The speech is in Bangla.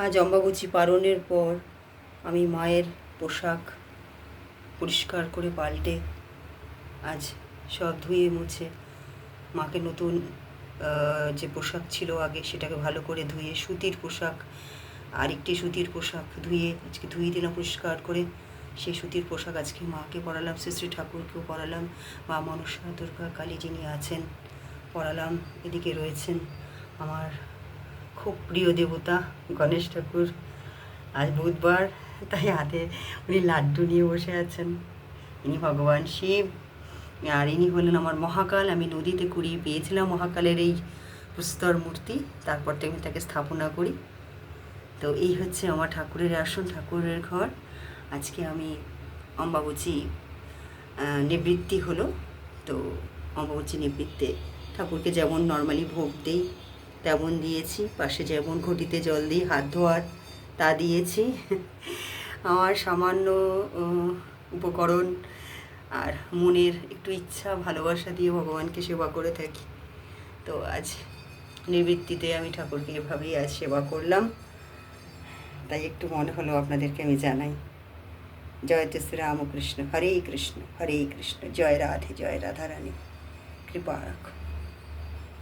আজ অম্বাবুচি পালনের পর আমি মায়ের পোশাক পরিষ্কার করে পাল্টে আজ সব ধুয়ে মুছে মাকে নতুন যে পোশাক ছিল আগে সেটাকে ভালো করে ধুয়ে সুতির পোশাক, আরেকটি সুতির পোশাক ধুয়ে আজকে ধুয়ে দিলাম পরিষ্কার করে। সেই সুতির পোশাক আজকে মাকে পরালাম শ্রী শ্রী ঠাকুরকেও পরালাম। মা মনসা দুর্গা কালী যিনি আছেন, পরালাম, এদিকে রয়েছেন আমার খুব প্রিয় দেবতা গণেশ ঠাকুর। আজ বুধবার, তাই হাতে উনি লাড্ডু নিয়ে বসে আছেন। ইনি ভগবান শিব। আর ইনি হলেন আমার মহাকাল। আমি নদীতে কুড়িয়ে পেয়েছিলাম মহাকালের এই প্রস্তর মূর্তি। তারপর থেকে আমি তাকে স্থাপনা করি। তো এই হচ্ছে আমার ঠাকুরের আসন ঠাকুরের ঘর। আজকে আমি অম্বাবচী নিবৃত্তি হলো। তো অম্বাবচী নিবৃত্তে ঠাকুরকে যেমন নর্মালি ভোগ দেই তেমন দিয়েছি। পাশে যেমন ঘটিতে জল দিই, হাত ধোয়ার তা দিয়েছি। আমার সামান্য উপকরণ আর মনের একটু ইচ্ছা, ভালোবাসা দিয়ে ভগবানকে সেবা করে থাকি। তো আজ নিবৃত্তিতে আমি ঠাকুরকে এভাবেই আজ সেবা করলাম। তাই একটু মনে হলো আপনাদেরকে আমি জানাই। জয় তো শ্রী রামকৃষ্ণ হরে কৃষ্ণ হরে কৃষ্ণ। জয় রাধে, জয় রাধা রানী কৃপা রাখো।